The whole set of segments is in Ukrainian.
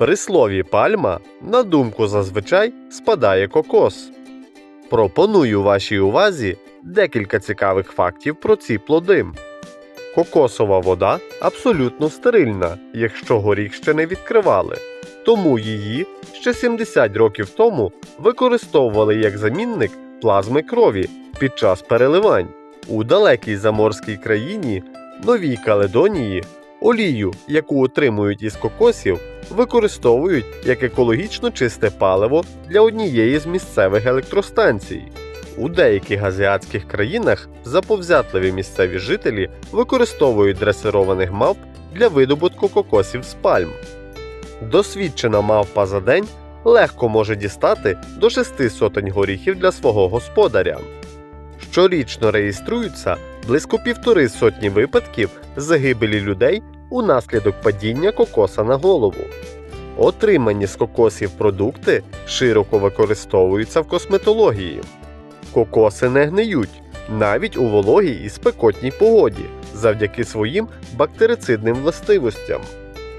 При слові пальма на думку зазвичай спадає кокос. Пропоную вашій увазі декілька цікавих фактів про ці плоди. Кокосова вода абсолютно стерильна, якщо горіх ще не відкривали, тому її ще 70 років тому використовували як замінник плазми крові під час переливань. У далекій заморській країні Новій Каледонії олію, яку отримують із кокосів, використовують як екологічно чисте паливо для однієї з місцевих електростанцій. У деяких азіатських країнах заповзятливі місцеві жителі використовують дресированих мавп для видобутку кокосів з пальм. Досвідчена мавпа за день легко може дістати до шести сотень горіхів для свого господаря. Щорічно реєструються близько півтори сотні випадків загибелі людей унаслідок падіння кокоса на голову. Отримані з кокосів продукти широко використовуються в косметології. Кокоси не гниють навіть у вологій і спекотній погоді завдяки своїм бактерицидним властивостям.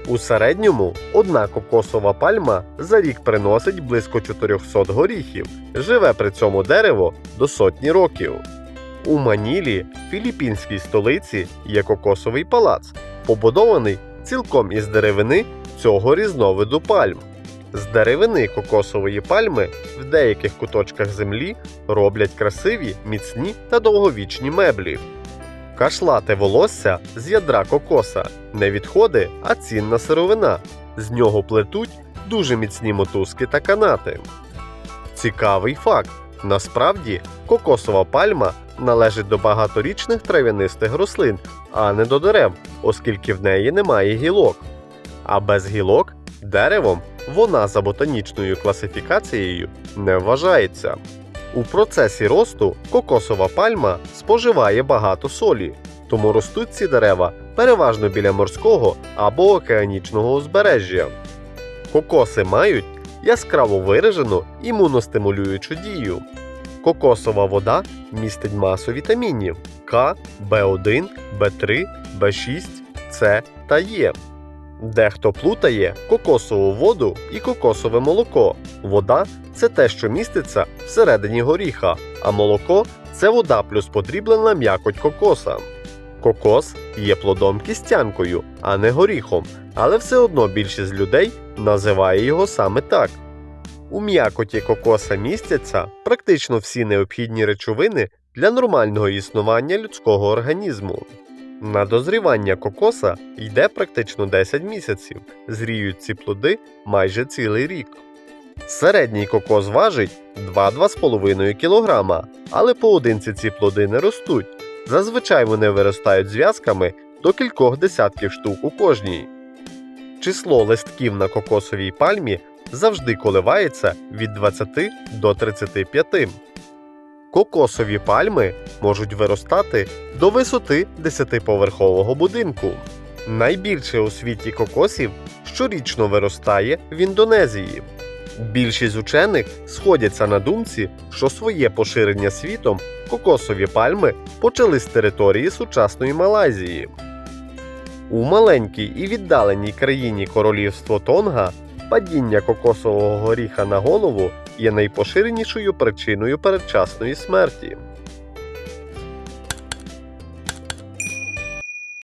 У середньому одна кокосова пальма за рік приносить близько 400 горіхів, живе при цьому дерево до сотні років. У Манілі, філіппінській столиці, є кокосовий палац, побудований цілком із деревини цього різновиду пальм. З деревини кокосової пальми в деяких куточках землі роблять красиві, міцні та довговічні меблі. Кашлате волосся з ядра кокоса не відходи, а цінна сировина. З нього плетуть дуже міцні мотузки та канати. Цікавий факт: насправді кокосова пальма належить до багаторічних трав'янистих рослин, а не до дерев, оскільки в неї немає гілок. А без гілок деревом вона за ботанічною класифікацією не вважається. У процесі росту кокосова пальма споживає багато солі, тому ростуть ці дерева переважно біля морського або океанічного узбережжя. Кокоси мають яскраво виражену імуностимулюючу дію. Кокосова вода містить масу вітамінів К, В1, В3, В6, С та Е. Дехто плутає кокосову воду і кокосове молоко. Вода це те, що міститься всередині горіха, а молоко це вода плюс подріблена м'якоть кокоса. Кокос є плодом кістянкою, а не горіхом, але все одно більшість людей називає його саме так. У м'якоті кокоса містяться практично всі необхідні речовини для нормального існування людського організму. На дозрівання кокоса йде практично 10 місяців, зріють ці плоди майже цілий рік. Середній кокос важить 2-2,5 кг, але поодинці ці плоди не ростуть. Зазвичай вони виростають зв'язками до кількох десятків штук у кожній. Число листків на кокосовій пальмі завжди коливається від 20 до 35. Кокосові пальми можуть виростати до висоти 10-поверхового будинку. Найбільше у світі кокосів щорічно виростає в Індонезії. Більшість учених сходяться на думці, що своє поширення світом кокосові пальми почали з території сучасної Малайзії. У маленькій і віддаленій країні королівство Тонга падіння кокосового горіха на голову є найпоширенішою причиною передчасної смерті.